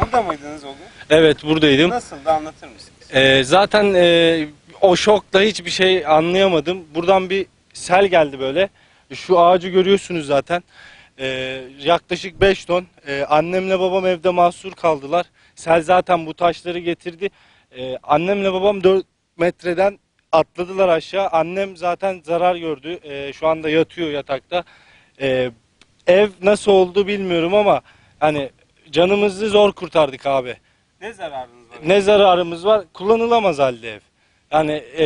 Burada mıydınız o gün? Evet buradaydım. Nasıldı anlatır mısınız? Ee, zaten e, o şokta hiçbir şey anlayamadım. Buradan bir sel geldi böyle. Şu ağacı görüyorsunuz zaten. Ee, yaklaşık 5 ton. Ee, annemle babam evde mahsur kaldılar. Sel zaten bu taşları getirdi. Ee, annemle babam 4 metreden atladılar aşağı. Annem zaten zarar gördü. Ee, şu anda yatıyor yatakta. Ee, ev nasıl oldu bilmiyorum ama hani canımızı zor kurtardık abi. Ne zararınız var? Ne zararımız var? Kullanılamaz halde ev. Yani e,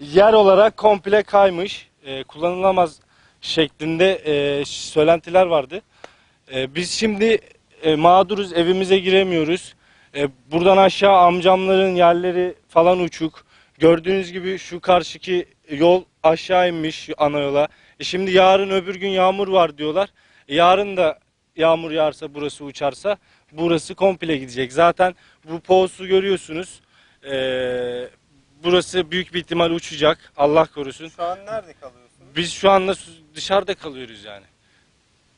yer olarak komple kaymış. E, kullanılamaz şeklinde e, söylentiler vardı. E, biz şimdi e, mağduruz, evimize giremiyoruz. E, buradan aşağı amcamların yerleri falan uçuk. Gördüğünüz gibi şu karşıki yol aşağı inmiş ana yola. E, şimdi yarın öbür gün yağmur var diyorlar. E, yarın da yağmur yağarsa burası uçarsa burası komple gidecek. Zaten bu poğusu görüyorsunuz. E, burası büyük bir ihtimal uçacak. Allah korusun. Şu an nerede kalıyorsunuz? Biz şu anda dışarıda kalıyoruz yani.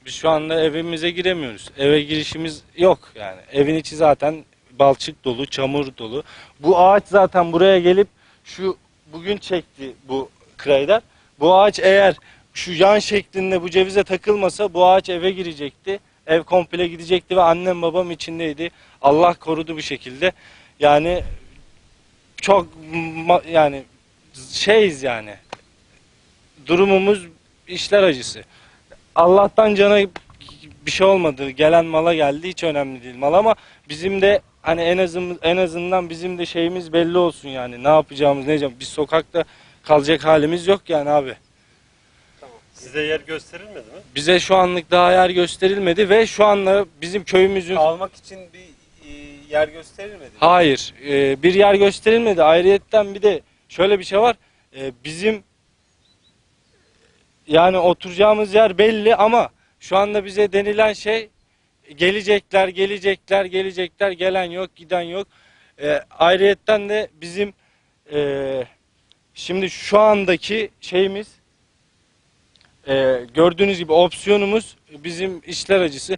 Biz şu anda evimize giremiyoruz. Eve girişimiz yok yani. Evin içi zaten balçık dolu, çamur dolu. Bu ağaç zaten buraya gelip şu bugün çekti bu kraylar. Bu ağaç eğer şu yan şeklinde bu cevize takılmasa bu ağaç eve girecekti. Ev komple gidecekti ve annem babam içindeydi. Allah korudu bir şekilde. Yani çok yani şeyiz yani durumumuz işler acısı. Allah'tan cana bir şey olmadı. Gelen mala geldi hiç önemli değil mal ama bizim de hani en azından en azından bizim de şeyimiz belli olsun yani. Ne yapacağımız ne yapacağımız. Biz sokakta kalacak halimiz yok yani abi. Size yer gösterilmedi mi? Bize şu anlık daha yer gösterilmedi ve şu anda bizim köyümüzün Almak için bir e, yer gösterilmedi. mi? Hayır, e, bir yer gösterilmedi. Ayrıyetten bir de şöyle bir şey var. E, bizim yani oturacağımız yer belli ama şu anda bize denilen şey gelecekler, gelecekler, gelecekler, gelen yok, giden yok. E, ayrıyetten de bizim e, şimdi şu andaki şeyimiz e, gördüğünüz gibi opsiyonumuz bizim işler acısı.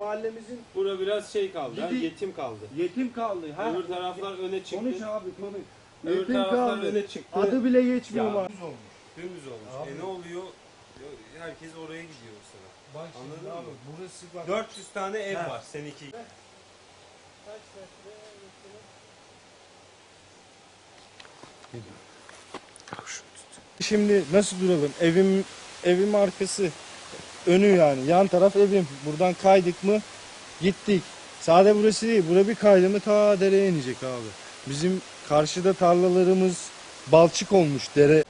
Mahallemizin Bura biraz şey kaldı, ha, yetim kaldı. yetim kaldı. Ha? Öbür taraflar öne çıktı. Konuş abi konuş. Öbür Yetim taraflar kaldı. öne çıktı. Adı bile geçmiyor Ya, mu? Dümdüz olmuş. E ne oluyor? Herkes oraya gidiyor o sıra. Bak şimdi şimdi abi, abi burası bak. 400 tane ev var seninki. Şimdi nasıl duralım? Evim evim arkası önü yani. Yan taraf evim. Buradan kaydık mı gittik. Sade burası değil. Bura bir kaydı mı ta dereye inecek abi. Bizim karşıda tarlalarımız balçık olmuş dere.